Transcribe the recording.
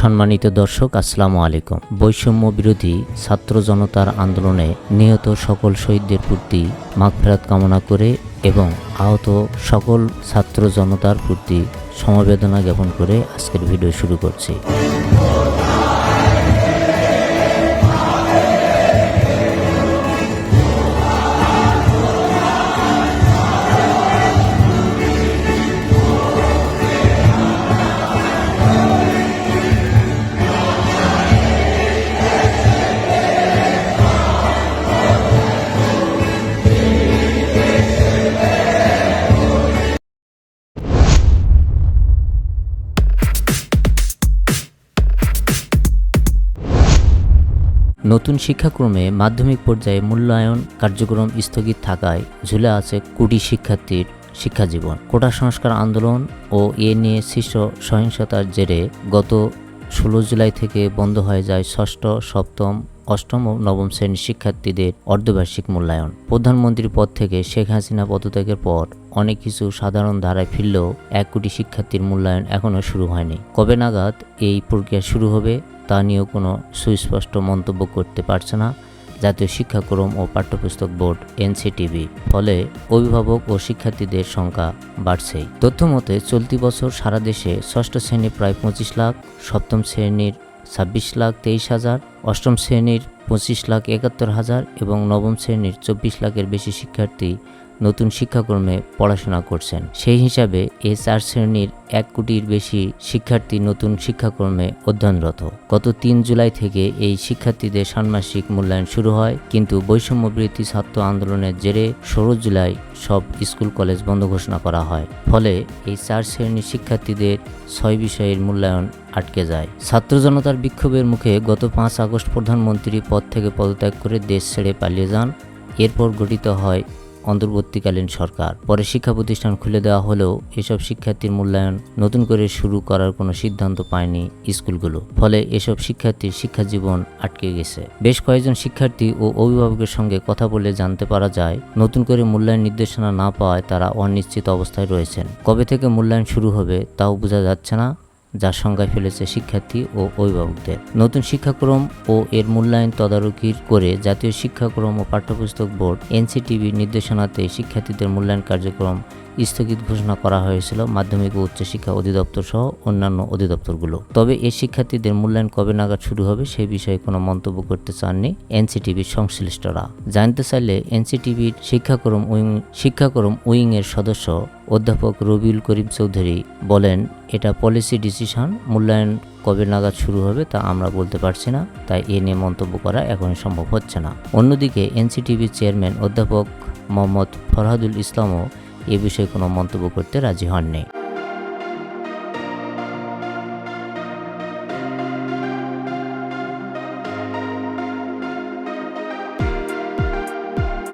সম্মানিত দর্শক, আসসালামু আলাইকুম। বৈষম্য বিরোধী ছাত্র জনতার আন্দোলনে নিহত সকল শহীদদের প্রতি মাগফেরাত কামনা করে এবং আহত সকল ছাত্র জনতার প্রতি সমবেদনা জ্ঞাপন করে আজকের ভিডিও শুরু করছি। নতুন শিক্ষাক্রমে মাধ্যমিক পর্যায়ে মূল্যায়ন কার্যক্রম স্থগিত থাকায় ঝুলে আছে কোটি শিক্ষার্থীর শিক্ষাজীবন। কোটা সংস্কার আন্দোলন ও এ নিয়ে শীর্ষ সহিংসতার জেরে গত ষোলো জুলাই থেকে বন্ধ হয়ে যায় ষষ্ঠ, সপ্তম অষ্টম ও নবম শ্রেণির শিক্ষার্থীদের অর্ধবার্ষিক মূল্যায়ন। প্রধানমন্ত্রীর পদ থেকে শেখ হাসিনা পদত্যাগের পর অনেক কিছু সাধারণ ধারায় ফিরলেও এক কোটি শিক্ষার্থীর মূল্যায়ন এখনও শুরু হয়নি। কবে নাগাদ এই প্রক্রিয়া শুরু হবে তা নিয়েও কোনো সুস্পষ্ট মন্তব্য করতে পারছে না জাতীয় শিক্ষাক্রম ও পাঠ্যপুস্তক বোর্ড এনসিটিভি। ফলে অভিভাবক ও শিক্ষার্থীদের সংখ্যা বাড়ছেই। তথ্য মতে চলতি বছর সারা দেশে ষষ্ঠ শ্রেণির প্রায় পঁচিশ লাখ, সপ্তম শ্রেণির ছাব্বিশ লাখ তেইশ হাজার, অষ্টম শ্রেণির পঁচিশ লাখ একাত্তর হাজার এবং নবম শ্রেণির চব্বিশ লাখের বেশি শিক্ষার্থী নতুন শিক্ষাক্রমে পড়াশোনা করছেন। সেই হিসাবে এ চার শ্রেণির এক কোটির বেশি শিক্ষার্থী নতুন শিক্ষাক্রমে অধ্যয়নরত। গত তিন জুলাই থেকে এই শিক্ষার্থীদের ষান্মাসিক মূল্যায়ন শুরু হয়, কিন্তু বৈষম্য বৃত্তি ছাত্র আন্দোলনের জেরে ষোলো জুলাই সব স্কুল কলেজ বন্ধ ঘোষণা করা হয়। ফলে এই চার শ্রেণির শিক্ষার্থীদের ছয় বিষয়ের মূল্যায়ন আটকে যায়। ছাত্র জনতার বিক্ষোভের মুখে গত পাঁচ আগস্ট প্রধানমন্ত্রী পদ থেকে পদত্যাগ করে দেশ ছেড়ে পালিয়ে যান। এরপর গঠিত হয় অন্তর্বর্তীকালীন সরকার। পরে শিক্ষা প্রতিষ্ঠান খুলে দেওয়া হলেও এসব শিক্ষার্থীর মূল্যায়ন নতুন করে শুরু করার কোনো সিদ্ধান্ত পায়নি স্কুলগুলো। ফলে এসব শিক্ষার্থীর শিক্ষা জীবন আটকে গেছে। বেশ কয়েকজন শিক্ষার্থী ও অভিভাবকের সঙ্গে কথা বলে জানতে পারা যায়, নতুন করে মূল্যায়ন নির্দেশনা না পাওয়ায় তারা অনিশ্চিত অবস্থায় রয়েছেন। কবে থেকে মূল্যায়ন শুরু হবে তাও বোঝা যাচ্ছে না। যার সংজ্ঞায় ফেলেছে শিক্ষার্থী ও অভিভাবকদের। নতুন শিক্ষাক্রম ও এর মূল্যায়ন তদারকির করে জাতীয় শিক্ষাক্রম ও পাঠ্যপুস্তক বোর্ড এনসিটিভির নির্দেশনাতে শিক্ষার্থীদের মূল্যায়ন কার্যক্রম স্থগিত ঘোষণা করা হয়েছিল মাধ্যমিক ও উচ্চশিক্ষা অধিদপ্তর সহ অন্যান্য অধিদপ্তরগুলো। তবে এই শিক্ষার্থীদের মূল্যায়ন কবে নাগাদ শুরু হবে সেই বিষয়ে কোনো মন্তব্য করতে চাননি এনসিটিভির সংশ্লিষ্টরা। জানতে চাইলে এনসিটিভির শিক্ষাক্রম উইং শিক্ষাক্রম উইংয়ের সদস্য অধ্যাপক রবিউল করিম চৌধুরী বলেন, এটা পলিসি ডিসিশন মূল্যায়ন কবে নাগাদ শুরু হবে তা আমরা বলতে পারছি না, তাই এ নিয়ে মন্তব্য করা এখন সম্ভব হচ্ছে না। অন্যদিকে এনসিটিভির চেয়ারম্যান অধ্যাপক মোহাম্মদ ফরহাদুল ইসলামও এ বিষয়ে কোনো মন্তব্য করতে রাজি হননি।